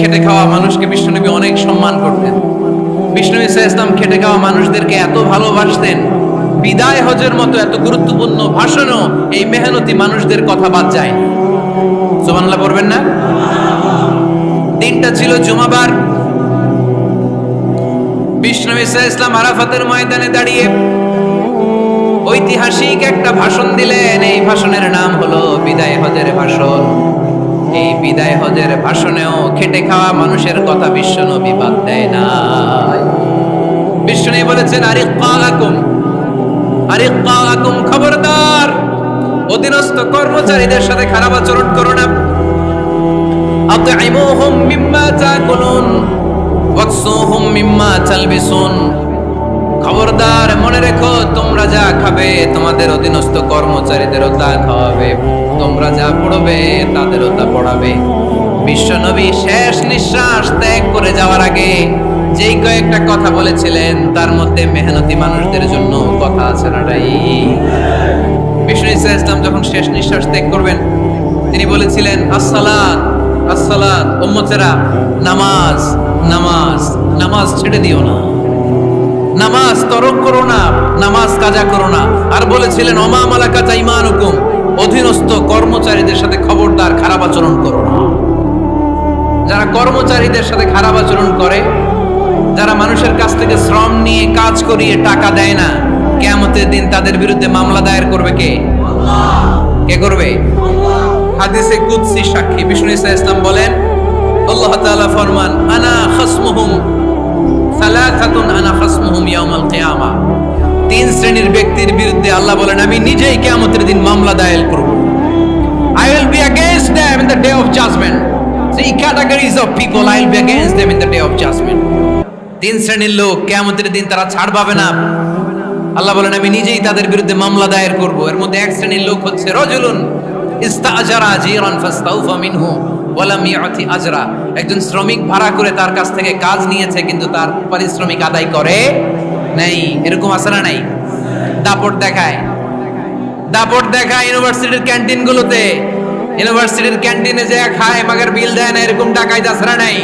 খেটে খাওয়া মানুষকে বিষ্ণুনবী অনেক সম্মান করতেন। বিষ্ণু ইসা ইসলাম খেটে খাওয়া মানুষদেরকে এত ভালোবাসতেন, বিদায় হজের মতো এত গুরুত্বপূর্ণ ভাষণও এই মেহনতি মানুষদের কথা বাদ যায়। সুবহানাল্লাহ পড়বেন না? দিনটা ছিল জুমাবার। বিষ্ণু ইসা ইসলাম আরাফাতের ময়দানে দাঁড়িয়ে ঐতিহাসিক একটা ভাষণ দিলেন। এই ভাষণের নাম হলো বিদায় হজের ভাষণ। এই বিদায় হজের ভাষণেও খেটে খাওয়া মানুষের কথা বিশ্ব নবী বাদ দেয় না। বিষ্ণু বলেছেন আরে কালাকুম আরে কালাকুম খবরদার। অধীনস্থ কর্মচারীদের সাথে খারাপ আচরণ করো না। আতইমুহুম মিম্মা তাকুলুন, ওয়াকসুহুম মিম্মা তালবিসুন। খবরদার, মনে রেখো, তোমরা যা খাবে, তোমাদের অধীনস্থ কর্মচারীদেরও তা খাওয়াবে। তোমরা যা পড়বে, তাদেরও তা পড়াবে। বিশ্বনবী শেষ নিঃশ্বাস ত্যাগ করে যাওয়ার আগে যেই কয়েকটা কথা বলেছিলেন, তার মধ্যে মেহনতি মানুষদের জন্য কথা আছে নাটাই বিষ্ণু ইসা ইসলাম যখন শেষ নিঃশ্বাস ত্যাগ করবেন, তিনি বলেছিলেন, আসসালাত আসসালাত, উম্মতেরা, নামাজ নামাজ নামাজ ছেড়ে দিও না। নামাজ তরক করো না, নামাজ কাজা করো না। আর বলেছিলেন অমা মালাকা চাইমান হুকুম অধীনস্থ কর্মচারীদের সাথে খবরদার, খারাপ আচরণ করো না। যারা কর্মচারীদের সাথে খারাপ আচরণ করে, যারা মানুষের কাছ থেকে শ্রম নিয়ে কাজ করিয়ে টাকা দেয় না কেমতের দিন তাদের বিরুদ্ধে মামলা দায়ের করবে কে? কে করবে? হাদিসে কুদসি সাক্ষী। বিষ্ণু ইসা ইসলাম বলেন, আল্লাহ তাআলা ফরমান, আনা খাসমুহুম তিন শ্রেণির ব্যক্তির বিরুদ্ধে আল্লাহ বলেন, আমি নিজেই কিয়ামতের দিন মামলা দায়ের করব। I will be against them in the day of judgment. Three categories of people I will be against them in the day of judgment. তিন শ্রেণির লোক কিয়ামতের দিন তারা ছাড় পাবে না। আল্লাহ বলেন, আমি নিজেই তাদের বিরুদ্ধে মামলা দায়ের করব। এর মধ্যে এক শ্রেণির লোক হচ্ছে রজুলুন ইস্তাজারা জিরান ফাস্তাউফা মিনহু। ওয়ালাম ইয়াতি আজরা। একজন শ্রমিক ভাড়া করে তার কাছ থেকে কাজ নিয়েছে, কিন্তু তার পারিশ্রমিক আদায় করে নাই। এরকম না নাই? দাপট দেখায়। দাপট দেখায় ইউনিভার্সিটির ক্যান্টিন গুলোতে ইউনিভার্সিটির ক্যান্টিনে যে খায় মাগার বিল দেয় না, এরকম টাকায় তাছাড়া নাই?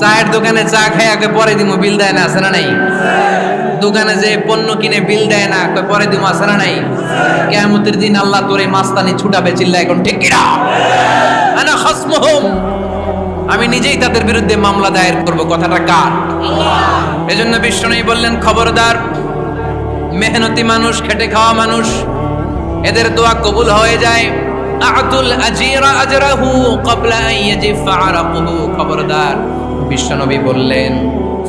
চায়ের দোকানে চা খায় আগে পরে দিমু, বিল দেয় না, আছে না নাই? দোকানে যে পণ্য কিনে বিল দেয় না পরে দিমু, আছে না নাই? কিয়ামতের দিন আল্লাহ তোরে মাস্তানি ছুটাবে চিল্লা এখন, ঠিক কিনা? আনা খাসমুহুম। আমি নিজেই তাদের বিরুদ্ধে মামলা দায়ের করব, কথাটা কার? এজন্য বিষ্ণু বললেন, খবরদার, মেহনতি মানুষ, খেটে খাওয়া মানুষ, এদের দোয়া কবুল হয়ে যায়। আতুল আজিরা আজরাহু ক্বাবলা আন ইয়াজিফা আরাকুহু খবরদার বিশ্বনবী বললেন